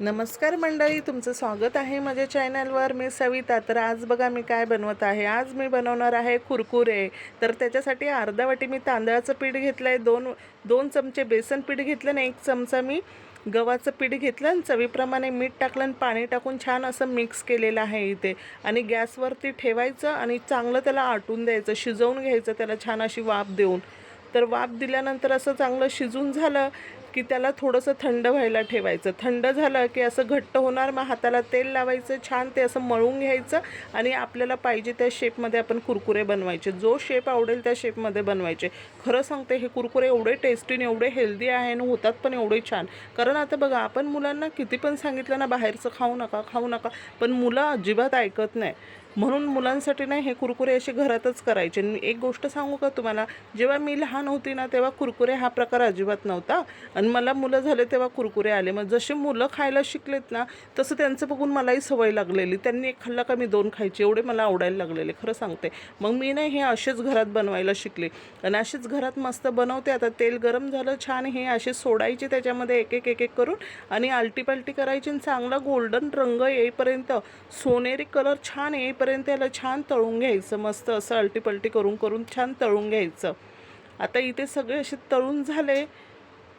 नमस्कार मंडळी तुमचं स्वागत आहे माझ्या चॅनलवर. मी सविता. तर आज बघा मी काय बनवत आहे. आज मी बनवणार आहे कुरकुरे. तर त्याच्यासाठी अर्धा वाटी मी तांदळाचं पीठ घेतलं आहे दोन दोन चमचे बेसन पीठ घेतलं आणि एक चमचा मी गव्हाचं पीठ घेतलं आणि चवीप्रमाणे मीठ टाकलं आणि पाणी टाकून छान असं मिक्स केलेलं आहे इथे. आणि गॅसवरती ठेवायचं आणि चांगलं त्याला आटून द्यायचं शिजवून घ्यायचं त्याला छान अशी वाफ देऊन. तर वाफ दिल्यानंतर असं चांगलं शिजून झालं की त्याला थोडंसं थंड व्हायला ठेवायचं. थंड झालं की असं घट्ट होणार मग हाताला तेल लावायचं छान ते असं मळून घ्यायचं आणि आपल्याला पाहिजे त्या शेपमध्ये आपण कुरकुरे बनवायचे. जो शेप आवडेल त्या शेपमध्ये बनवायचे. खरं सांगते हे कुरकुरे एवढे टेस्टी आणि एवढे हेल्दी आहे आणि होतात पण एवढे छान. कारण आता बघा आपण मुलांना किती पण सांगितलं ना बाहेरचं खाऊ नका खाऊ नका पण मुलं अजिबात ऐकत नाही. म्हणून मुलांसाठी नाही हे कुरकुरे असे घरातच करायचे. आणि एक गोष्ट सांगू का तुम्हाला? जेव्हा मी लहान होती ना तेव्हा कुरकुरे हा प्रकार अजिबात नव्हता. आणि मला मुलं झाले तेव्हा कुरकुरे आले. मग जसे मुलं खायला शिकलेत ना तसं त्यांचं बघून मलाही सवय लागलेली. त्यांनी एक खाल्ला का मी दोन खायचे एवढे मला आवडायला लागलेले. खरं सांगते. मग मी नाही हे असेच घरात बनवायला शिकले. आणि असेच घरात मस्त बनवते. आता तेल गरम झालं छान हे असे सोडायचे त्याच्यामध्ये एक एक एक एक करून आणि आलटी पालटी करायची आणि चांगला गोल्डन रंग येईपर्यंत सोनेरी कलर छान येईपर्यंत याला छान तळून घ्यायचं मस्त असं अल्टीपल्टी करून करून छान तळून घ्यायचं. आता इथे सगळे असे तळून झाले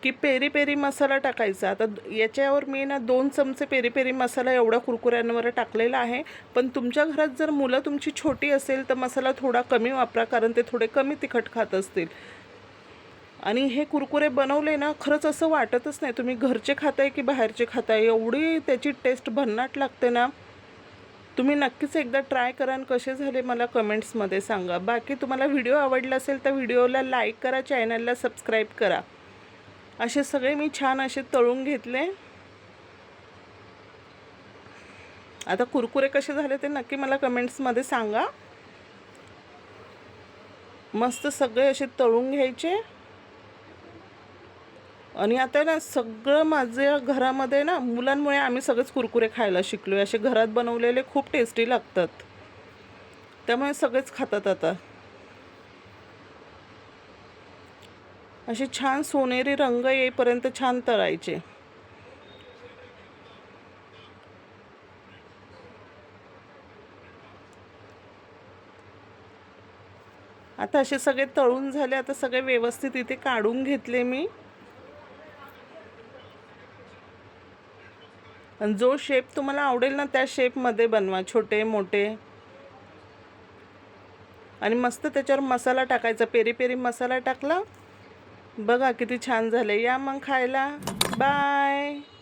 की पेरी पेरी मसाला टाकायचा. आता याच्यावर मी ना दोन चमचे पेरी पेरी मसाला एवढा कुरकुऱ्यांवर टाकलेला आहे. पण तुमच्या घरात जर मुलं तुमची छोटी असेल तर मसाला थोडा कमी वापरा कारण ते थोडे कमी तिखट खात असतील. आणि हे कुरकुरे बनवले ना खरंच असं वाटतच नाही. तुम्ही घरचे खाताय की बाहेरचे खाताय? एवढी त्याची टेस्ट भन्नाट लागते ना. तुम्ही नक्कीच एकदा ट्राय करा आणि कसे झाले मला कमेंट्समध्ये सांगा. बाकी तुम्हाला व्हिडिओ आवडला असेल तर व्हिडिओला लाईक करा चॅनलला सबस्क्राईब करा. असे सगळे मी छान असे तळून घेतले. आता कुरकुरे कसे झाले ते नक्की मला कमेंट्समध्ये सांगा. मस्त सगळे असे तळून घ्यायचे. आणि आता ना सगळं माझ्या घरामध्ये ना मुलांमुळे आम्ही सगळेच कुरकुरे खायला शिकलो असे घरात बनवलेले खूप टेस्टी लागतात. त्यामुळे सगळेच खातात आता. असे छान सोनेरी रंग येईपर्यंत छान तळायचे. आता असे सगळे तळून झाले. आता सगळे व्यवस्थित इथे काढून घेतले मी. जो शेप तुम्हाला आवडेल ना त्या शेपमध्ये बनवा छोटे मोठे. आणि मस्त त्याच्यावर मसाला टाकायचा पेरी पेरी मसाला टाकला. बघा किती छान झाले. या मग खायला. बाय